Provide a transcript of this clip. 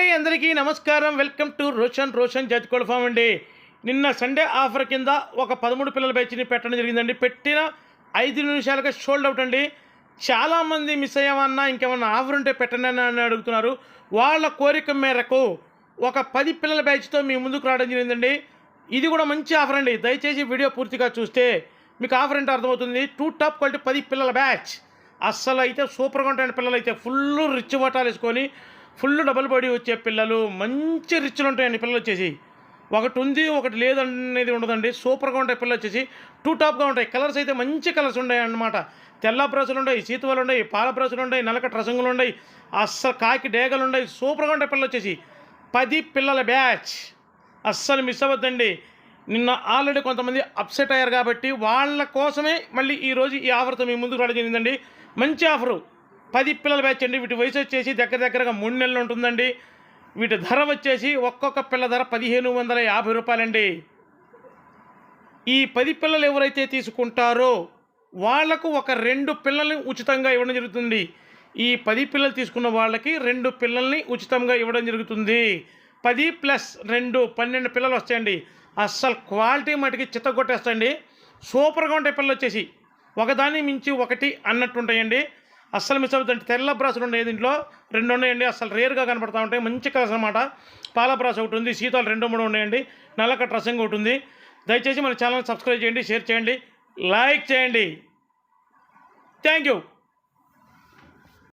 అండి అందరికీ నమస్కారం. వెల్కమ్ టు రోషన్ రోషన్ జడ్కోల్ ఫామ్ అండి. నిన్న సండే ఆఫర్ కింద ఒక పదమూడు పిల్లల బ్యాచ్ని పెట్టడం జరిగిందండి. పెట్టిన ఐదు నిమిషాలుగా షోల్డ్ అవుట్ అండి. చాలామంది మిస్ అయ్యామన్నా ఇంకేమన్నా ఆఫర్ ఉంటే పెట్టండి అని అడుగుతున్నారు. వాళ్ళ కోరిక మేరకు ఒక పది పిల్లల బ్యాచ్తో మీ ముందుకు రావడం జరిగిందండి. ఇది కూడా మంచి ఆఫర్ అండి. దయచేసి వీడియో పూర్తిగా చూస్తే మీకు ఆఫర్ అంటే అర్థమవుతుంది. టూ టాప్ క్వాలిటీ పది పిల్లల బ్యాచ్. అస్సలు అయితే సూపర్గా ఉంటాయండి పిల్లలు అయితే ఫుల్ రిచ్ బట్టాలు వేసుకొని ఫుల్ డబుల్ బాడీ వచ్చే పిల్లలు మంచి రిచ్లు ఉంటాయండి పిల్లలు వచ్చేసి. ఒకటి ఉంది ఒకటి లేదనేది ఉండదండి. సూపర్గా ఉంటాయి పిల్లలు వచ్చేసి. టూ టాప్గా ఉంటాయి. కలర్స్ అయితే మంచి కలర్స్ ఉన్నాయి అన్నమాట తెల్ల బ్రషులు ఉన్నాయి సీతువలు ఉన్నాయి పాల బ్రషులు ఉన్నాయి నలక రసంగులు ఉన్నాయి అస్సలు కాకి డేగలు ఉన్నాయి. సూపర్గా ఉంటాయి పిల్లలు వచ్చేసి. పది పిల్లల బ్యాచ్. అస్సలు మిస్ అవ్వద్దండి. నిన్న ఆల్రెడీ కొంతమంది అప్సెట్ అయ్యారు కాబట్టి వాళ్ళ కోసమే మళ్ళీ ఈరోజు ఈ ఆఫర్తో మీ ముందుకు రావడం జరిగిందండి. మంచి ఆఫరు. పది పిల్లల బ్యాచ్ అండి వీటి వయసు వచ్చేసి దగ్గర దగ్గరగా మూడు నెలలు ఉంటుందండి. వీటి ధర వచ్చేసి ఒక్కొక్క పిల్ల ధర పదిహేను వందల యాభై రూపాయలండి. ఈ పది పిల్లలు ఎవరైతే తీసుకుంటారో వాళ్ళకు ఒక రెండు పిల్లల్ని ఉచితంగా ఇవ్వడం జరుగుతుంది. ఈ పది పిల్లలు తీసుకున్న వాళ్ళకి రెండు పిల్లల్ని ఉచితంగా ఇవ్వడం జరుగుతుంది. పది ప్లస్ రెండు పన్నెండు పిల్లలు వస్తాయండి. అస్సలు క్వాలిటీ మటుకి చిత్తగొట్టేస్తాయండి సూపర్గా ఉంటాయి పిల్లలు వచ్చేసి. ఒకదాన్ని మించి ఒకటి అన్నట్టు ఉంటాయండి. అస్సలు మిస్ అవుతుంది. తెల్ల బ్రాసులు ఉన్నాయి దీంట్లో. రెండు ఉన్నాయండి. అసలు రేర్గా కనపడతా ఉంటాయి. మంచి కలర్స్ అనమాట పాల బ్రాస్ ఒకటి ఉంది. శీతలు రెండు మూడు ఉన్నాయండి. నల్లకట్ రసంగా ఒకటి ఉంది. దయచేసి మన ఛానల్ సబ్స్క్రైబ్ చేయండి షేర్ చేయండి లైక్ చేయండి. Thank you.